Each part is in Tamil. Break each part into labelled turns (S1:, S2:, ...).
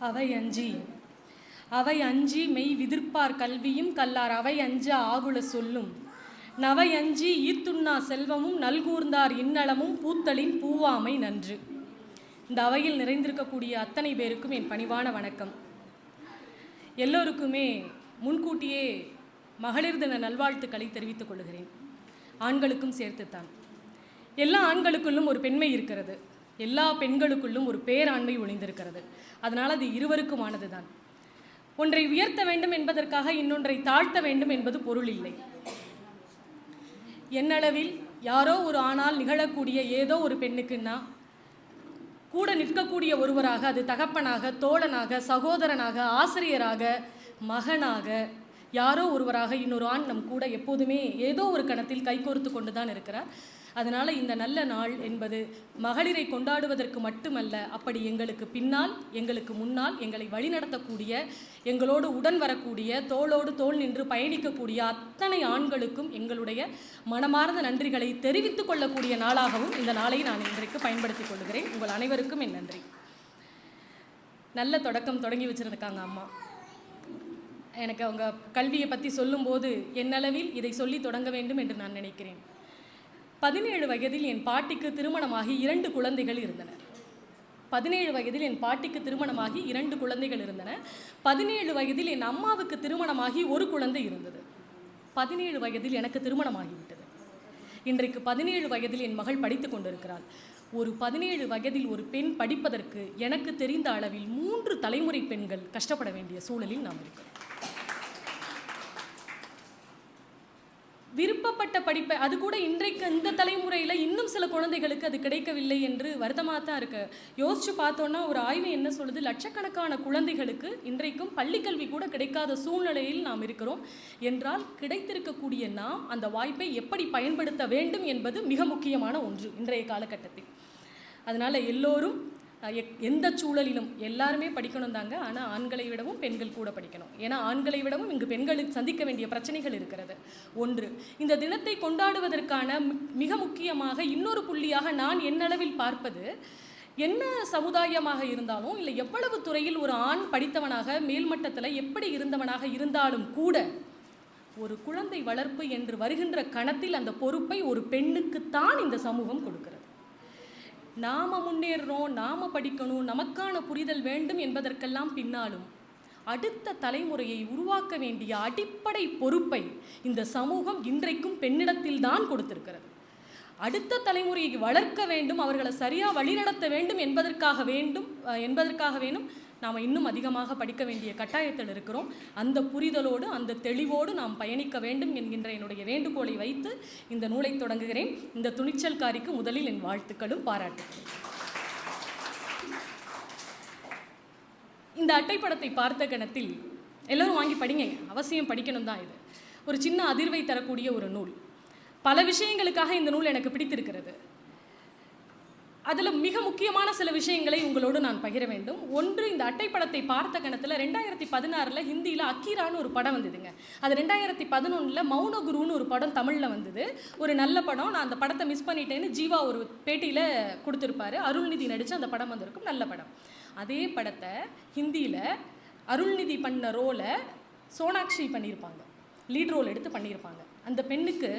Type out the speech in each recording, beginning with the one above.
S1: அவை அஞ்சி. அவை அஞ்சி மெய் விதிர்ப்பார் கல்வியும் கல்லார். அவை அஞ்ச ஆகுல சொல்லும். நவை அஞ்சி ஈத்துண்ணா செல்வமும் நல்கூர்ந்தார் இன்னளமும் பூத்தலின் பூவாமை நன்று. இந்த அவையில் நிறைந்திருக்கக்கூடிய அத்தனை பேருக்கும் என் பணிவான வணக்கம். எல்லோருக்குமே முன்கூட்டியே மகளிர் தின நல்வாழ்த்துக்களை தெரிவித்துக் கொள்கிறேன். ஆண்களுக்கும் சேர்த்துத்தான். எல்லா ஆண்களுக்குள்ளும் ஒரு பெண்மை இருக்கிறது. எல்லா பெண்களுக்குள்ளும் ஒரு பேராண்மை ஒளிந்திருக்கிறது. அதனால் அது இருவருக்குமானது தான் ஒன்றை உயர்த்த வேண்டும் என்பதற்காக இன்னொன்றை தாழ்த்த வேண்டும் என்பது பொருள் இல்லை. என்னளவில் யாரோ ஒரு ஆணால் நிகழக்கூடிய ஏதோ ஒரு பெண்ணுக்குன்னா கூட நிற்கக்கூடிய ஒருவராக அது தகப்பனாக தோழனாக சகோதரனாக ஆசிரியராக மகனாக யாரோ ஒருவராக இன்னொரு ஆண் நம் கூட எப்போதுமே ஏதோ ஒரு கணத்தில் கைகோர்த்து கொண்டு தான் இருக்கிறார். அதனால் இந்த நல்ல நாள் என்பது மகளிரை கொண்டாடுவதற்கு மட்டுமல்ல அப்படி எங்களுக்கு பின்னால் எங்களுக்கு முன்னால் எங்களை வழிநடத்தக்கூடிய எங்களோடு உடன் வரக்கூடிய தோளோடு தோள் நின்று பயணிக்கக்கூடிய அத்தனை ஆண்களுக்கும் எங்களுடைய மனமார்ந்த நன்றிகளை தெரிவித்துக் கொள்ளக்கூடிய நாளாகவும் இந்த நாளை நான் இன்றைக்கு பயன்படுத்திக் கொள்கிறேன். உங்கள் அனைவருக்கும் என் நன்றி. நல்ல தொடக்கம் தொடங்கி வச்சிருக்காங்க அம்மா. எனக்கு அவங்க கல்வியை பற்றி சொல்லும்போது என்னளவில் இதை சொல்லி தொடங்க வேண்டும் என்று நான் நினைக்கிறேன். பதினேழு வயதில் என் பாட்டிக்கு திருமணமாகி இரண்டு குழந்தைகள் இருந்தன. பதினேழு வயதில் என் பாட்டிக்கு திருமணமாகி இரண்டு குழந்தைகள் இருந்தன. பதினேழு வயதில் என் அம்மாவுக்கு திருமணமாகி ஒரு குழந்தை இருந்தது. பதினேழு வயதில் எனக்கு திருமணமாகிவிட்டது. இன்றைக்கு பதினேழு வயதில் என் மகள் படித்து கொண்டிருக்கிறாள். ஒரு பதினேழு வயதில் ஒரு பெண் படிப்பதற்கு எனக்கு தெரிந்த அளவில் மூன்று தலைமுறை பெண்கள் கஷ்டப்பட வேண்டிய சூழலில் நாம் இருக்கிறோம். விருப்பப்பட்ட படிப்பை அது கூட இன்றைக்கு இந்த தலைமுறையில் இன்னும் சில குழந்தைகளுக்கு அது கிடைக்கவில்லை என்று வருத்தமாக தான் இருக்கு. யோசிச்சு பார்த்தோன்னா ஒரு ஆய்வு என்ன சொல்லுது? லட்சக்கணக்கான குழந்தைகளுக்கு இன்றைக்கும் பள்ளிக்கல்வி கூட கிடைக்காத சூழ்நிலையில் நாம் இருக்கிறோம். என்றால் கிடைத்திருக்கக்கூடிய நாம் அந்த வாய்ப்பை எப்படி பயன்படுத்த வேண்டும் என்பது மிக முக்கியமான ஒன்று இன்றைய காலகட்டத்தில். அதனால் எல்லோரும் எந்த சூழலிலும் எல்லாருமே படிக்கணும் தாங்க. ஆனால் ஆண்களை விடவும் பெண்கள் கூட படிக்கணும். ஏன்னா ஆண்களை விடவும் இங்கு பெண்களுக்கு சந்திக்க வேண்டிய பிரச்சனைகள் இருக்கிறது. ஒன்று இந்த தினத்தை கொண்டாடுவதற்கான மி- மிக முக்கியமாக இன்னொரு புள்ளியாக நான் என்னளவில் பார்ப்பது என்ன சமுதாயமாக இருந்தாலும் இல்லை எவ்வளவு துறையில் ஒரு ஆண் படித்தவனாக மேல்மட்டத்தில் எப்படி இருந்தவனாக இருந்தாலும் கூட ஒரு குழந்தை வளர்ப்பு என்று வருகின்ற கணத்தில் அந்த பொறுப்பை ஒரு பெண்ணுக்குத்தான் இந்த சமூகம் கொடுக்கிறது. நாம முன்னேறணும் நாம படிக்கணும் நமக்கான புரிதல் வேண்டும் என்பதற்கெல்லாம் பின்னாலும் அடுத்த தலைமுறையை உருவாக்க வேண்டிய அடிப்படை பொறுப்பை இந்த சமூகம் இன்றைக்கும் பெண்ணிடத்தில் தான் கொடுத்திருக்கிறது. அடுத்த தலைமுறையை வளர்க்க வேண்டும் அவர்களை சரியாக வழிநடத்த வேண்டும் என்பதற்காக வேண்டும் என்பதற்காக வேண்டும் நாம் இன்னும் அதிகமாக படிக்க வேண்டிய கட்டாயத்தில் இருக்கிறோம். அந்த புரிதலோடு அந்த தெளிவோடு நாம் பயணிக்க வேண்டும் என்கின்ற என்னுடைய வேண்டுகோளை வைத்து இந்த நூலை தொடங்குகிறேன். இந்த துணிச்சல்காரிக்கு முதலில் என் வாழ்த்துக்களும் பாராட்டுகளும் இந்த அட்டைப்படத்தை பார்த்த கணத்தில் எல்லோரும் வாங்கி படிங்க. அவசியம் படிக்கணும் தான் இது. ஒரு சின்ன அதிர்வை தரக்கூடிய ஒரு நூல். பல விஷயங்களுக்காக இந்த நூல் எனக்கு பிடித்திருக்கிறது. அதில் மிக முக்கியமான சில விஷயங்களை உங்களோடு நான் பகிர வேண்டும். ஒன்று இந்த அட்டைப்படத்தை பார்த்த கணத்தில் ரெண்டாயிரத்தி பதினாறில் ஹிந்தியில் அக்கீரான்னு ஒரு படம் வந்ததுங்க. அது ரெண்டாயிரத்தி பதினொன்றில் மௌனகுருன்னு ஒரு படம் தமிழில் வந்தது. ஒரு நல்ல படம். நான் அந்த படத்தை மிஸ் பண்ணிட்டேன்னு ஜீவா ஒரு பேட்டியில் கொடுத்துருப்பாரு. அருள்நிதி நடித்து அந்த படம் வந்திருக்கும். நல்ல படம். அதே படத்தை ஹிந்தியில் அருள்நிதி பண்ண ரோலை சோனாக்ஷி பண்ணியிருப்பாங்க லீட் ரோல் எடுத்து பண்ணியிருப்பாங்க அந்த பெண்ணுக்கு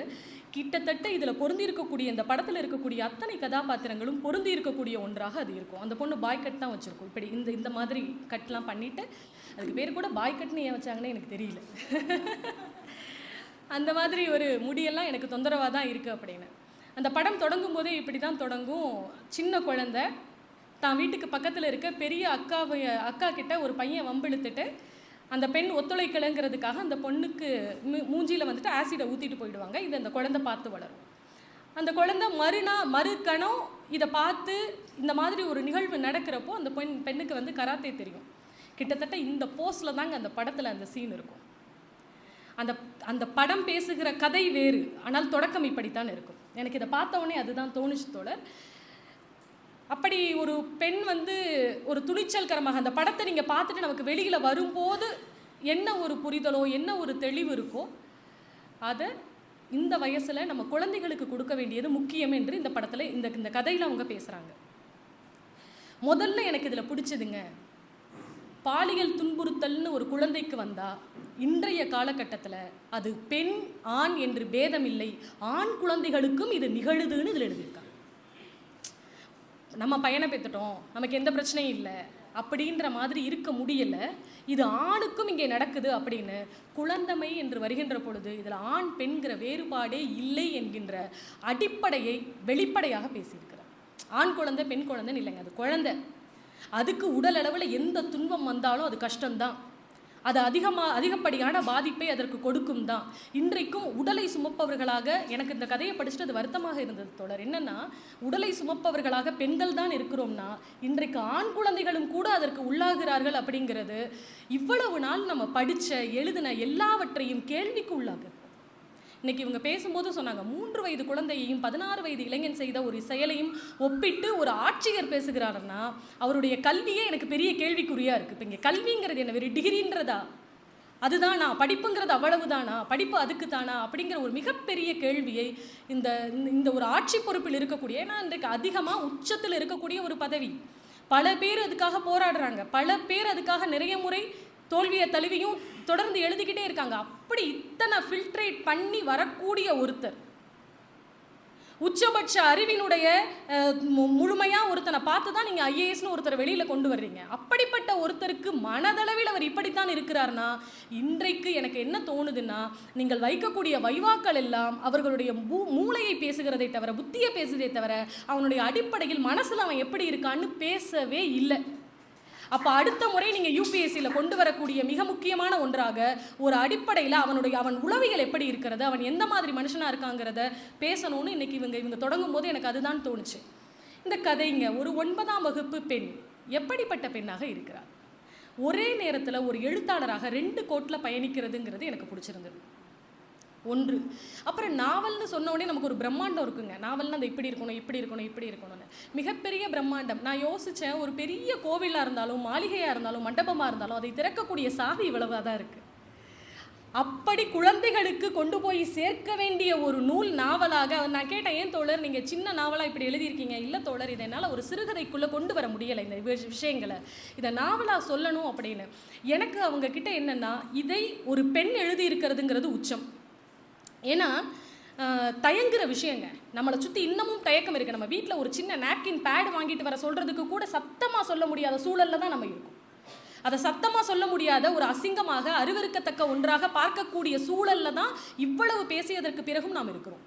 S1: கிட்டத்தட்ட இதில் பொருந்தி இருக்கக்கூடிய இந்த படத்தில் இருக்கக்கூடிய அத்தனை கதாபாத்திரங்களும் பொருந்தி இருக்கக்கூடிய ஒன்றாக அது இருக்கும். அந்த பொண்ணு பாய் கட் தான் வச்சுருக்கும். இப்படி இந்த இந்த மாதிரி கட்லாம் பண்ணிவிட்டு அதுக்கு பேர் கூட பாய் கட்னு ஏன் வச்சாங்கன்னு எனக்கு தெரியல. அந்த மாதிரி ஒரு முடியெல்லாம் எனக்கு தொந்தரவாக தான் இருக்குது அப்படின்னு. அந்த படம் தொடங்கும் போதே இப்படி தான் தொடங்கும். சின்ன குழந்தை தான் வீட்டுக்கு பக்கத்தில் இருக்க பெரிய அக்காவை அக்கா கிட்ட ஒரு பையன் வம்பிழுத்துட்டு அந்த பெண் ஒத்துழைக்கலைங்கிறதுக்காக அந்த பொண்ணுக்கு மூஞ்சியில் வந்துட்டு ஆசிடை ஊற்றிட்டு போயிடுவாங்க. இது அந்த குழந்தை பார்த்து வளரும். அந்த குழந்தை மறுநா மறுகணம் இதை பார்த்து இந்த மாதிரி ஒரு நிகழ்வு நடக்கிறப்போ அந்த பெண் பெண்ணுக்கு வந்து கராத்தே தெரியும். கிட்டத்தட்ட இந்த போஸ்டில் தாங்க அந்த படத்தில் அந்த சீன் இருக்கும். அந்த அந்த படம் பேசுகிற கதை வேறு ஆனால் தொடக்கம் இப்படித்தான் இருக்கும். எனக்கு இதை பார்த்த உடனே அதுதான் தோணுச்சு தோழர். அப்படி ஒரு பெண் வந்து ஒரு துணிச்சல்கரமாக அந்த படத்தை நீங்கள் பார்த்துட்டு நமக்கு வெளியில் வரும்போது என்ன ஒரு புரிதலோ என்ன ஒரு தெளிவு இருக்கோ அதை இந்த வயசில் நம்ம குழந்தைகளுக்கு கொடுக்க வேண்டியது முக்கியம் என்று இந்த படத்தில் இந்த இந்த கதையில் அவங்க பேசுகிறாங்க முதல்ல எனக்கு இதில் பிடிச்சதுங்க பாலியல் துன்புறுத்தல்னு ஒரு குழந்தைக்கு வந்தால் இன்றைய காலகட்டத்தில் அது பெண் ஆண் என்று பேதமில்லை ஆண் குழந்தைகளுக்கும் இது நிகழுதுன்னு இதில் எழுதியிருக்காங்க. நம்ம பையனை பெற்றுட்டோம் நமக்கு எந்த பிரச்சனையும் இல்லை அப்படின்ற மாதிரி இருக்க முடியல. இது ஆணுக்கும் இங்கே நடக்குது அப்படின்னு குழந்தமை என்று வருகின்ற பொழுது இதில் ஆண் பெண்கிற வேறுபாடே இல்லை என்கின்ற அடிப்படையை வெளிப்படையாக பேசியிருக்கிறார். ஆண் குழந்தை பெண் குழந்தைன்னு இல்லைங்க அது குழந்தை. அதுக்கு உடல் அளவில் எந்த துன்பம் வந்தாலும் அது கஷ்டம்தான். அது அதிகமாக அதிகப்படியான பாதிப்பை அதற்கு கொடுக்கும் தான் இன்றைக்கும் உடலை சுமப்பவர்களாக எனக்கு இந்த கதையை படிச்சுட்டு அது வருத்தமாக இருந்தது தொடர் என்னன்னா உடலை சுமப்பவர்களாக பெண்கள் தான் இருக்கிறோம்னா இன்றைக்கு ஆண் குழந்தைகளும் கூட அதற்கு உள்ளாகிறார்கள் அப்படிங்கிறது இவ்வளவு நாள் நம்ம படித்த எழுதின எல்லாவற்றையும் கேள்விக்கு உள்ளாகுது இன்னைக்கு இவங்க பேசும்போது சொன்னாங்க மூன்று வயது குழந்தையையும் பதினாறு வயது இளைஞன் செய்த ஒரு செயலையும் ஒப்பிட்டு ஒரு ஆட்சியர் பேசுகிறாருன்னா அவருடைய கல்வியே எனக்கு பெரிய கேள்விக்குறியாக இருக்குது இப்போ இங்கே கல்விங்கிறது என்ன வெறும் டிகிரின்றதா? அதுதானா படிப்புங்கிறது அவ்வளவுதானா? படிப்பு அதுக்கு தானா அப்படிங்கிற ஒரு மிகப்பெரிய கேள்வியை இந்த இந்த ஒரு ஆட்சி பொறுப்பில் இருக்கக்கூடிய ஏன்னா இன்றைக்கு அதிகமாக உச்சத்தில் இருக்கக்கூடிய ஒரு பதவி. பல பேர் அதுக்காக போராடுறாங்க. பல பேர் அதுக்காக நிறைய முறை தோல்வியை தழுவியும் தொடர்ந்து எழுதிக்கிட்டே இருக்காங்க. அப்படி இத்தனை ஃபில்ட்ரேட் பண்ணி வரக்கூடிய ஒருத்தர். உச்சபட்ச அறிவினுடைய முழுமையாக மு- ஒருத்தனை பார்த்து தான் நீங்கள் ஐஏஎஸ்னு ஒருத்தரை வெளியில் கொண்டு வர்றீங்க. அப்படிப்பட்ட ஒருத்தருக்கு மனதளவில் அவர் இப்படித்தான் இருக்கிறார்னா இன்றைக்கு எனக்கு என்ன தோணுதுன்னா நீங்கள் வைக்கக்கூடிய வைவாக்கள் எல்லாம் அவர்களுடைய மூ- மூளையை பேசுகிறதை தவிர புத்தியை பேசுதே தவிர அவனுடைய அடிப்படையில் மனசில் அவன் எப்படி இருக்கான்னு பேசவே இல்லை. அப்போ அடுத்த முறை நீங்கள் யூபிஎஸ்சியில் கொண்டு வரக்கூடிய மிக முக்கியமான ஒன்றாக ஒரு அடிப்படையில் அவனுடைய அவன் உளவியல் எப்படி இருக்கிறது அவன் எந்த மாதிரி மனுஷனாக இருக்காங்கிறத பேசணும்னு இன்னைக்கு இவங்க இவங்க தொடங்கும் போது எனக்கு அதுதான் தோணுச்சு. இந்த கதைங்க ஒரு ஒன்பதாம் வகுப்பு பெண் எப்படிப்பட்ட பெண்ணாக இருக்கிறார் ஒரே நேரத்தில் ஒரு எழுத்தாளராக ரெண்டு கோட்டில் பயணிக்கிறதுங்கிறது எனக்கு பிடிச்சிருந்தது. ஒன்று. அப்புறம் நாவல்னு சொன்ன உடனே நமக்கு ஒரு பிரம்மாண்டம் இருக்குங்க. நாவல்னா அந்த இப்படி இருக்கணும் இப்படி இருக்கணும் இப்படி இருக்கணும்னு. மிகப்பெரிய பிரம்மாண்டம். நான் யோசித்தேன் ஒரு பெரிய கோவிலாக இருந்தாலும் மாளிகையாக இருந்தாலும் மண்டபமாக இருந்தாலும் அதை திறக்கக்கூடிய சாவி இவ்வளவாக தான் இருக்குது அப்படி குழந்தைகளுக்கு கொண்டு போய் சேர்க்க வேண்டிய ஒரு நூல் நாவலாக நான் கேட்டேன் ஏன் தோழர் நீங்கள் சின்ன நாவலாக இப்படி எழுதியிருக்கீங்க? இல்லை தோழர் இதை என்னால் ஒரு சிறுகதைக்குள்ளே கொண்டு வர முடியலை இந்த விஷயங்களை. இதை நாவலாக சொல்லணும் அப்படின்னு. எனக்கு அவங்க கிட்ட என்னென்னா இதை ஒரு பெண் எழுதியிருக்கிறதுங்கிறது உச்சம். ஏன்னா தயங்குற விஷயங்க. நம்மளை சுற்றி இன்னமும் தயக்கம் இருக்குது நம்ம வீட்டில் ஒரு சின்ன நாப்கின் பேடு வாங்கிட்டு வர சொல்கிறதுக்கு கூட சத்தமாக சொல்ல முடியாத சூழலில் தான் நம்ம இருக்கோம். அதை சத்தமாக சொல்ல முடியாத ஒரு அசிங்கமாக அருவருக்கத்தக்க ஒன்றாக பார்க்கக்கூடிய சூழலில் தான் இவ்வளவு பேசியதற்கு பிறகும் நாம் இருக்கிறோம்.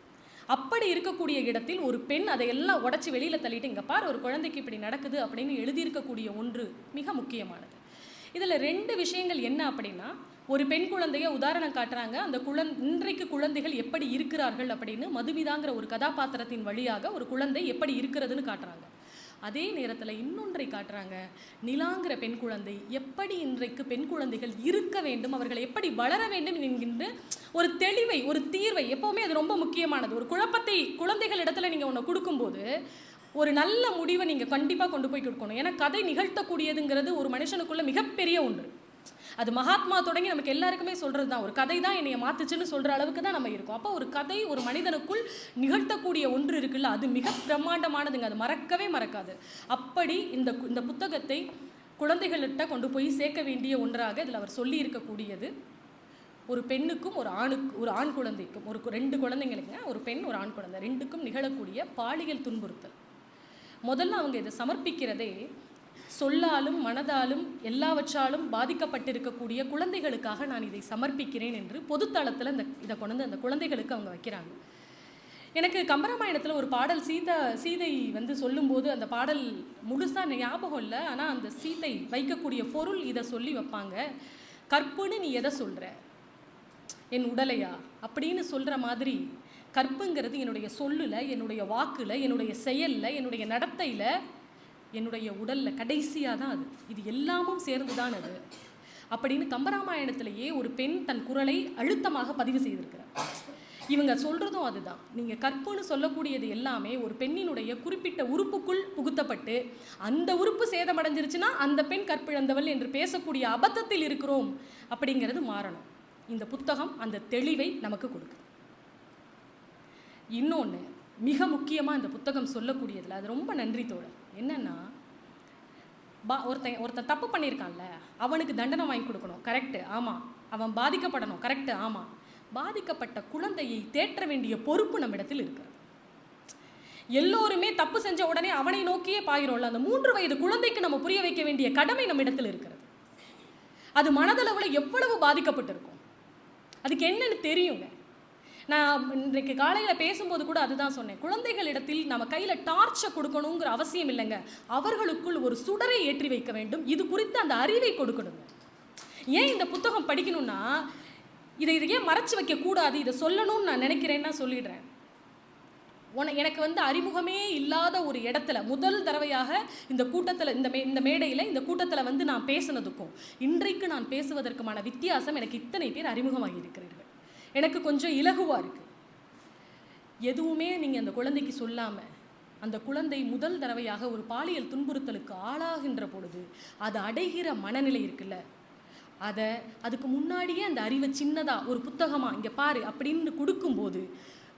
S1: அப்படி இருக்கக்கூடிய இடத்தில் ஒரு பெண் அதையெல்லாம் உடச்சி வெளியில் தள்ளிட்டு இங்கே பார் ஒரு குழந்தைக்கு இப்படி நடக்குது அப்படின்னு எழுதியிருக்கக்கூடிய ஒன்று மிக முக்கியமானது. இதில் ரெண்டு விஷயங்கள் என்ன அப்படின்னா ஒரு பெண் குழந்தைய உதாரணம் காட்டுறாங்க அந்த குழந் இன்றைக்கு குழந்தைகள் எப்படி இருக்கிறார்கள் அப்படின்னு மதுமிதாங்கிற ஒரு கதாபாத்திரத்தின் வழியாக ஒரு குழந்தை எப்படி இருக்கிறதுன்னு காட்டுறாங்க. அதே நேரத்தில் இன்னொன்றை காட்டுறாங்க நிலாங்கிற பெண் குழந்தை எப்படி இன்றைக்கு பெண் குழந்தைகள் இருக்க வேண்டும் அவர்கள் எப்படி வளர வேண்டும் என்கின்ற ஒரு தெளிவை ஒரு தீர்வை எப்போவுமே அது ரொம்ப முக்கியமானது. ஒரு குழப்பத்தை குழந்தைகள் இடத்துல நீங்கள் ஒன்று கொடுக்கும்போது ஒரு நல்ல முடிவை நீங்கள் கண்டிப்பாக கொண்டு போய் கொடுக்கணும். ஏன்னா கதை நிகழ்த்தக்கூடியதுங்கிறது ஒரு மனுஷனுக்குள்ள மிகப்பெரிய ஒன்று. அது மகாத்மா தொடங்கி நமக்கு எல்லாருக்குமே சொல்கிறது தான் ஒரு கதை தான் என்னைய மாத்துச்சுன்னு சொல்கிற அளவுக்கு தான் நம்ம இருக்கோம். அப்போ ஒரு கதை ஒரு மனிதனுக்குள் நிகழ்த்தக்கூடிய ஒன்று இருக்குல்ல அது மிக பிரம்மாண்டமானதுங்க. அது மறக்கவே மறக்காது. அப்படி இந்த இந்த புத்தகத்தை குழந்தைகள்கிட்ட கொண்டு போய் சேர்க்க வேண்டிய ஒன்றாக இதில் அவர் சொல்லி இருக்கக்கூடியது ஒரு பெண்ணுக்கும் ஒரு ஆணுக்கு ஒரு ஆண் குழந்தைக்கும் ஒரு ரெண்டு குழந்தைங்களுங்க ஒரு பெண் ஒரு ஆண் குழந்தை. ரெண்டுக்கும் நிகழக்கூடிய பாலியல் துன்புறுத்தல். முதல்ல அவங்க இதை சமர்ப்பிக்கிறதே சொல்லாலும் மனதாலும் எல்லாவற்றாலும் பாதிக்கப்பட்டிருக்கக்கூடிய குழந்தைகளுக்காக நான் இதை சமர்ப்பிக்கிறேன் என்று பொதுத்தளத்தில் இந்த இதை கொண்டு அந்த குழந்தைகளுக்கு அவங்க வைக்கிறாங்க. எனக்கு கம்பராமாயணத்தில் ஒரு பாடல் சீதா சீதை வந்து சொல்லும்போது அந்த பாடல் முழுசாக ஞாபகம் இல்லை. ஆனால் அந்த சீதை வைக்கக்கூடிய பொருள் இதை சொல்லி வைப்பாங்க. கற்புன்னு நீ எதை சொல்கிற என் உடலையா? அப்படின்னு சொல்கிற மாதிரி கற்புங்கிறது என்னுடைய சொல்லில் என்னுடைய வாக்கில் என்னுடைய செயலில் என்னுடைய நடத்தையில் என்னுடைய உடலில் கடைசியாக தான் அது. இது எல்லாமும் சேர்ந்து தான் அது. அப்படின்னு கம்பராமாயணத்திலேயே ஒரு பெண் தன் குரலை அழுத்தமாக பதிவு செய்திருக்கிறார். இவங்க சொல்கிறதும் அதுதான். நீங்கள் கற்புன்னு சொல்லக்கூடியது எல்லாமே ஒரு பெண்ணினுடைய குறிப்பிட்ட உறுப்புக்குள் புகுத்தப்பட்டு அந்த உறுப்பு சேதமடைஞ்சிருச்சுன்னா அந்த பெண் கற்பிழந்தவள் என்று பேசக்கூடிய அபத்தத்தில் இருக்கிறோம் அப்படிங்கிறது மாறணும். இந்த புத்தகம் அந்த தெளிவை நமக்கு கொடுக்குது. இன்னொன்று மிக முக்கியமாக இந்த புத்தகம் சொல்லக்கூடியதில் அது ரொம்ப நன்றி தோழர். என்னென்னா பா ஒருத்தன் ஒருத்தன் தப்பு பண்ணியிருக்கான்ல அவனுக்கு தண்டனை வாங்கி கொடுக்கணும். கரெக்டு ஆமாம் அவன் பாதிக்கப்படணும். கரெக்டு ஆமாம் பாதிக்கப்பட்ட குழந்தையை தேற்ற வேண்டிய பொறுப்பு நம்மிடத்தில் இருக்கிறது எல்லோருமே தப்பு செஞ்ச உடனே அவனை நோக்கியே பாயிரோம்ல அந்த மூன்று வயது குழந்தைக்கு நம்ம புரிய வைக்க வேண்டிய கடமை நம்மிடத்தில் இருக்கிறது. அது மனதளவில் எவ்வளவு பாதிக்கப்பட்டிருக்கும்? அதுக்கு என்னன்னு தெரியுங்க. நான் இன்றைக்கு காலையில் பேசும்போது கூட அதுதான் சொன்னேன். குழந்தைகளிடத்தில் நம்ம கையில் டார்ச்சை கொடுக்கணுங்கிற அவசியம் இல்லைங்க. அவர்களுக்குள் ஒரு சுடரை ஏற்றி வைக்க வேண்டும். இது குறித்து அந்த அறிவை கொடுக்கணுங்க. ஏன் இந்த புத்தகம் படிக்கணும்னா இதை இதை ஏன் மறைச்சு வைக்கக்கூடாது இதை சொல்லணும்னு நான் நினைக்கிறேன்னா சொல்லிடுறேன். உன எனக்கு வந்து அறிமுகமே இல்லாத ஒரு இடத்துல முதல் தடவையாக இந்த கூட்டத்தில் இந்த மே இந்த மேடையில் இந்த கூட்டத்தில் வந்து நான் பேசுனதுக்கும் இன்றைக்கு நான் பேசுவதற்குமான வித்தியாசம் எனக்கு இத்தனை பேர் அறிமுகமாகி இருக்கிறீர்கள் எனக்கு கொஞ்சம் இலகுவாக இருக்குது எதுவுமே நீங்கள் அந்த குழந்தைக்கு சொல்லாமல் அந்த குழந்தை முதல் தடவையாக ஒரு பாலியல் துன்புறுத்தலுக்கு ஆளாகின்ற பொழுது அது அடைகிற மனநிலை இருக்குல்ல. அதை அதுக்கு முன்னாடியே அந்த அறிவை சின்னதாக ஒரு புத்தகமாக இங்கே பாரு அப்படின்னு கொடுக்கும்போது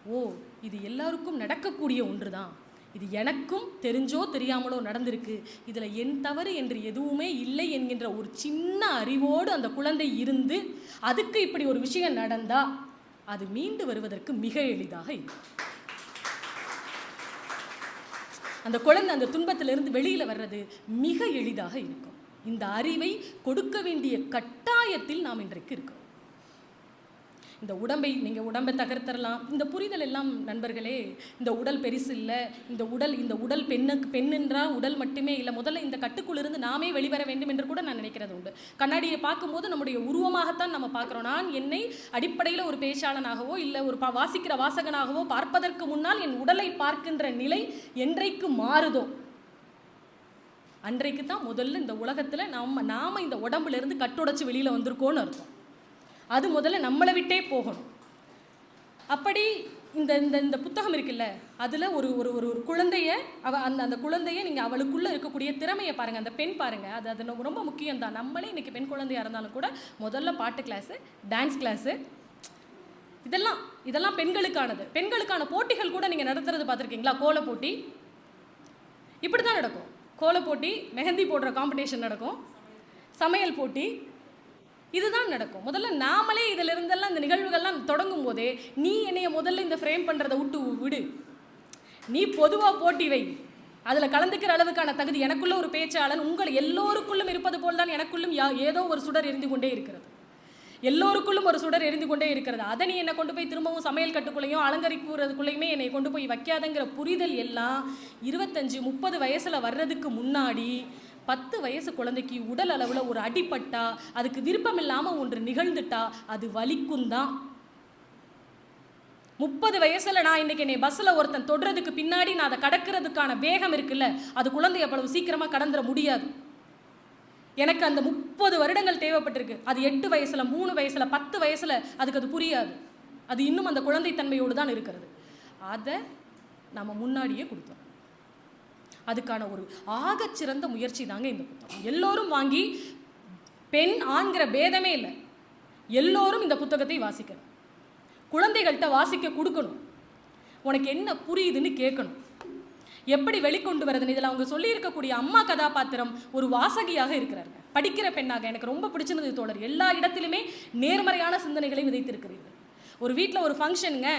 S1: ஓ இது எல்லாருக்கும் நடக்கக்கூடிய ஒன்று தான் இது எனக்கும் தெரிஞ்சோ தெரியாமலோ நடந்திருக்கு. இதில் என் தவறு என்று எதுவுமே இல்லை என்கின்ற ஒரு சின்ன அறிவோடு அந்த குழந்தை இருந்து அதுக்கு இப்படி ஒரு விஷயம் நடந்தா அது மீண்டு வருவதற்கு மிக எளிதாக இருக்கும். அந்த குழந்தை அந்த துன்பத்திலிருந்து வெளியில் வர்றது மிக எளிதாக இருக்கும். இந்த அறிவை கொடுக்க வேண்டிய கட்டாயத்தில் நாம் இன்றைக்கு இருக்கிறோம். இந்த உடம்பை நீங்கள் உடம்பை தகர்த்தரலாம். இந்த புரிதல் எல்லாம் நண்பர்களே இந்த உடல் பெருசு இல்லை. இந்த உடல் இந்த உடல் பெண்ணுக்கு பெண்ணென்றால் உடல் மட்டுமே இல்லை. முதல்ல இந்த கட்டுக்குள்ளிருந்து நாமே வெளிவர வேண்டும் என்று கூட நான் நினைக்கிறது உண்டு. கண்ணாடியை பார்க்கும்போது நம்முடைய உருவமாகத்தான் நம்ம பார்க்குறோம். நான் என்னை அடிப்படையில் ஒரு பேச்சாளனாகவோ இல்லை ஒரு பா வாசிக்கிற வாசகனாகவோ பார்ப்பதற்கு முன்னால் என் உடலை பார்க்கின்ற நிலை என்றைக்கு மாறுதோ அன்றைக்கு தான் முதல்ல இந்த உலகத்தில் நம்ம நாம் இந்த உடம்புலேருந்து கட்டுடைச்சி கட்டுடைச்சு வெளியில் வந்திருக்கோன்னு அர்த்தம். அது முதல்ல நம்மளை விட்டே போகணும். அப்படி இந்த இந்த இந்த புத்தகம் இருக்குல்ல அதில் ஒரு ஒரு ஒரு ஒரு குழந்தைய அவ அந்த அந்த குழந்தைய நீங்கள் அவளுக்குள்ளே இருக்கக்கூடிய திறமையை பாருங்கள் அந்த பெண் பாருங்கள் அது அது ரொம்ப- ரொம்ப முக்கியம் தான் நம்மளே இன்றைக்கி பெண் குழந்தையாக இருந்தாலும் கூட முதல்ல பாட்டு கிளாஸு டான்ஸ் கிளாஸு இதெல்லாம் இதெல்லாம் பெண்களுக்கானது. பெண்களுக்கான போட்டிகள் கூட நீங்கள் நடத்துறது பார்த்துருக்கீங்களா? கோல போட்டி. இப்படி தான் நடக்கும். கோல போட்டி மெஹந்தி போடுற காம்படிஷன் நடக்கும். சமையல் போட்டி இதுதான் நடக்கும். முதல்ல நாமளே இதில் இருந்தெல்லாம் இந்த நிகழ்வுகள்லாம் தொடங்கும் போதே நீ என்னைய முதல்ல இந்த ஃப்ரேம் பண்ணுறதை விட்டு விடு. நீ பொதுவாக போட்டி வை. அதில் கலந்துக்கிற அளவுக்கான தகுதி எனக்குள்ள ஒரு பேச்சாளன் உங்கள் எல்லோருக்குள்ளும் இருப்பது போல் தான் எனக்குள்ளும் யா ஏதோ ஒரு சுடர் எரிந்து கொண்டே இருக்கிறது. எல்லோருக்குள்ளும் ஒரு சுடர் எரிந்து கொண்டே இருக்கிறது. அதை நீ என்னை கொண்டு போய் திரும்பவும் சமையல் கட்டுக்குள்ளேயும் அலங்கரிப்புறதுக்குள்ளேயுமே என்னை கொண்டு போய் வைக்காதங்கிற புரிதல் எல்லாம் இருபத்தஞ்சி முப்பது வயசில் வர்றதுக்கு முன்னாடி பத்து வயசு குழந்தைக்கு உடல் அளவில் ஒரு அடிப்பட்டா அதுக்கு விருப்பம் இல்லாமல் ஒன்று நிகழ்ந்துட்டா அது வலிக்கும் தான். முப்பது வயசில் நான் இன்னைக்கு என்னை பஸ்ஸில் ஒருத்தன் தொடுறதுக்கு பின்னாடி நான் அதை கடக்கிறதுக்கான வேகம் இருக்குல்ல அது குழந்தை அவ்வளவு சீக்கிரமாக கடந்துட முடியாது. எனக்கு அந்த முப்பது வருடங்கள் தேவைப்பட்டிருக்கு. அது எட்டு வயசில் மூணு வயசில் பத்து வயசில் அதுக்கு அது புரியாது. அது இன்னும் அந்த குழந்தைத்தன்மையோடு தான் இருக்கிறது. அதை நம்ம முன்னாடியே கொடுத்தோம். அதுக்கான ஒரு ஆகச்சிறந்த முயற்சி தாங்க இந்த புத்தகம். எல்லோரும் வாங்கி பெண் ஆண்கிற பேதமே இல்லை. எல்லோரும் இந்த புத்தகத்தை வாசிக்கணும். குழந்தைகள்கிட்ட வாசிக்க கொடுக்கணும். உனக்கு என்ன புரியுதுன்னு கேட்கணும். எப்படி வெளிக்கொண்டு வரதுன்னு இதில் அவங்க சொல்லியிருக்கக்கூடிய அம்மா கதாபாத்திரம் ஒரு வாசகியாக இருக்கிறார்கள் படிக்கிற பெண்ணாக எனக்கு ரொம்ப பிடிச்சிருந்தது தோழர். எல்லா இடத்திலுமே நேர்மறையான சிந்தனைகளை விதைத்திருக்கிறீர்கள். ஒரு வீட்டில் ஒரு ஃபங்க்ஷனுங்க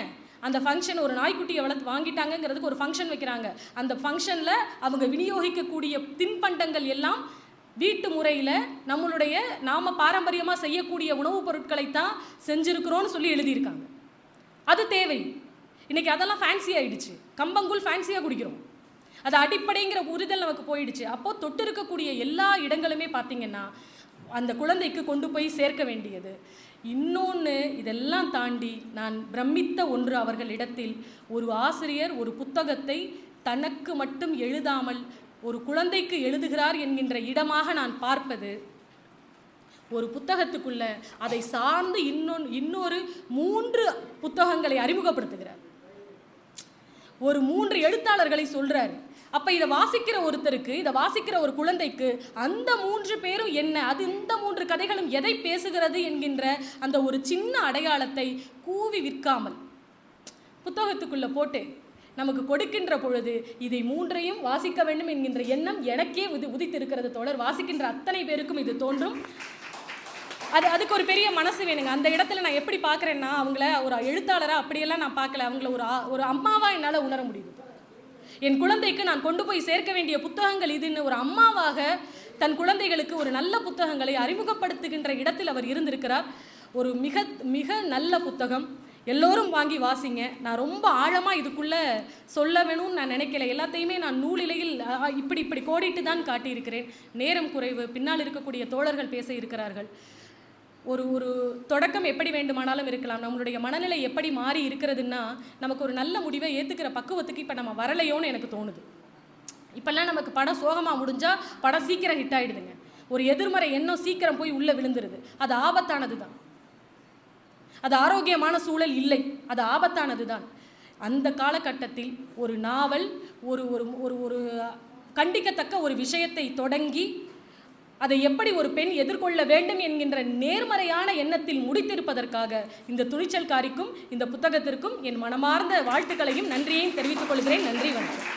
S1: அந்த ஃபங்க்ஷன் ஒரு நாய்க்குட்டியை வளர்த்து வாங்கிட்டாங்கங்கிறதுக்கு ஒரு ஃபங்க்ஷன் வைக்கிறாங்க. அந்த ஃபங்க்ஷனில் அவங்க விநியோகிக்கக்கூடிய தின்பண்டங்கள் எல்லாம் வீட்டு முறையில் நம்மளுடைய நாம் பாரம்பரியமாக செய்யக்கூடிய உணவுப் பொருட்களை தான் செஞ்சுருக்கிறோன்னு சொல்லி எழுதியிருக்காங்க. அது தேவை. இன்னைக்கு அதெல்லாம் ஃபேன்சி ஆகிடுச்சு கம்பங்கூழ் ஃபேன்சியாக குடிக்கிறோம். அது அடிப்படைங்கிற புரிதல் நமக்கு போயிடுச்சு. அப்போது தொட்டு இருக்கக்கூடிய எல்லா இடங்களுமே பார்த்தீங்கன்னா அந்த குழந்தைக்கு கொண்டு போய் சேர்க்க வேண்டியது. இன்னொன்று இதெல்லாம் தாண்டி நான் பிரமித்த ஒன்று அவர்களிடத்தில். ஒரு ஆசிரியர் ஒரு புத்தகத்தை தனக்கு மட்டும் எழுதாமல் ஒரு குழந்தைக்கு எழுதுகிறார் என்கின்ற இடமாக நான் பார்ப்பது. ஒரு புத்தகத்துக்குள்ள அதை சார்ந்து இன்னொன்று இன்னொரு மூன்று புத்தகங்களை அறிமுகப்படுத்துகிறார். ஒரு மூன்று எழுத்தாளர்களை சொல்கிறார் அப்போ இதை வாசிக்கிற ஒருத்தருக்கு இதை வாசிக்கிற ஒரு குழந்தைக்கு அந்த மூன்று பேரும் என்ன? அது இந்த மூன்று கதைகளும் எதை பேசுகிறது என்கின்ற அந்த ஒரு சின்ன அடையாளத்தை கூவி விற்காமல் புத்தகத்துக்குள்ளே போட்டு நமக்கு கொடுக்கின்ற பொழுது இதை மூன்றையும் வாசிக்க வேண்டும் என்கின்ற எண்ணம் எனக்கே உதி உதித்திருக்கிறது தொடர் வாசிக்கின்ற அத்தனை பேருக்கும் இது தோன்றும். அது அதுக்கு ஒரு பெரிய மனசு வேணுங்க. அந்த இடத்துல நான் எப்படி பார்க்குறேன்னா அவங்கள ஒரு எழுத்தாளராக அப்படியெல்லாம் நான் பார்க்கல. அவங்கள ஒரு ஒரு அம்மாவாக என்னால் உணர முடியுது. என் குழந்தைக்கு நான் கொண்டு போய் சேர்க்க வேண்டிய புத்தகங்கள் இதுன்னு ஒரு அம்மாவாக தன் குழந்தைகளுக்கு ஒரு நல்ல புத்தகங்களை அறிமுகப்படுத்துகின்ற இடத்தில் அவர் இருந்திருக்கிறார். ஒரு மிக மிக நல்ல புத்தகம். எல்லோரும் வாங்கி வாசிங்க. நான் ரொம்ப ஆழமாக இதுக்குள்ளே சொல்ல வேணும்னு நான் நினைக்கல. எல்லாத்தையுமே நான் நூலிலையில் இப்படி இப்படி கோடிட்டு தான் காட்டியிருக்கிறேன். நேரம் குறைவு. பின்னால் இருக்கக்கூடிய தோழர்கள் பேச இருக்கிறார்கள். ஒரு ஒரு தொடக்கம் எப்படி வேண்டுமானாலும் இருக்கலாம். நம்மளுடைய மனநிலை எப்படி மாறி இருக்கிறதுன்னா நமக்கு ஒரு நல்ல முடிவை ஏற்றுக்கிற பக்குவத்துக்கு இப்போ நம்ம வரலையோன்னு எனக்கு தோணுது. இப்போல்லாம் நமக்கு படம் சோகமாக முடிஞ்சால் படம் சீக்கிரம் ஹிட் ஆகிடுதுங்க ஒரு எதிர்மறை எண்ணம் சீக்கிரம் போய் உள்ளே விழுந்துருது. அது ஆபத்தானது தான் அது ஆரோக்கியமான சூழல் இல்லை. அது ஆபத்தானது தான் அந்த காலகட்டத்தில் ஒரு நாவல் ஒரு ஒரு ஒரு ஒரு கண்டிக்கத்தக்க ஒரு விஷயத்தை தொடங்கி அதை எப்படி ஒரு பெண் எதிர்கொள்ள வேண்டும் என்கின்ற நேர்மறையான எண்ணத்தில் முடித்திருப்பதற்காக இந்த துணிச்சல்காரிக்கும் இந்த புத்தகத்திற்கும் என் மனமார்ந்த வாழ்த்துக்களையும் நன்றியையும் தெரிவித்துக் கொள்கிறேன். நன்றி வணக்கம்.